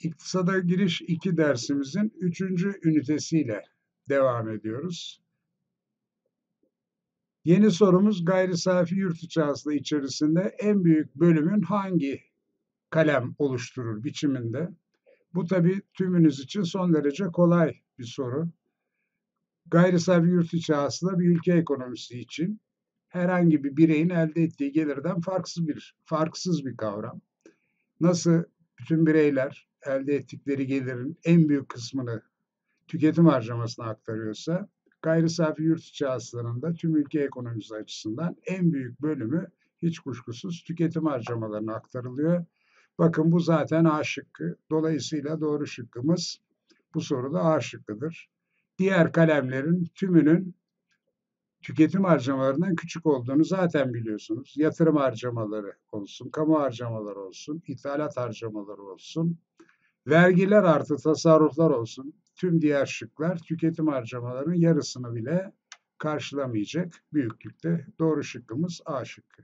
İktisada Giriş 2 dersimizin 3. ünitesiyle devam ediyoruz. Yeni sorumuz gayri safi yurt içi içerisinde en büyük bölümün hangi kalem oluşturur biçiminde? Bu tabi tümünüz için son derece kolay bir soru. Gayri safi yurt içi bir ülke ekonomisi için herhangi bir bireyin elde ettiği gelirden farksız bir farksız bir kavram. Nasıl bütün bireyler elde ettikleri gelirin en büyük kısmını tüketim harcamasına aktarıyorsa gayri safi yurt içi hasılanın tüm ülke ekonomisi açısından en büyük bölümü hiç kuşkusuz tüketim harcamalarına aktarılıyor. Bakın bu zaten A şıkkı. Dolayısıyla doğru şıkkımız bu soruda A şıkkıdır. Diğer kalemlerin tümünün tüketim harcamalarından küçük olduğunu zaten biliyorsunuz. Yatırım harcamaları olsun, kamu harcamaları olsun, ithalat harcamaları olsun, vergiler artı tasarruflar olsun. Tüm diğer şıklar tüketim harcamalarının yarısını bile karşılamayacak büyüklükte. Doğru şıkkımız A şıkkı.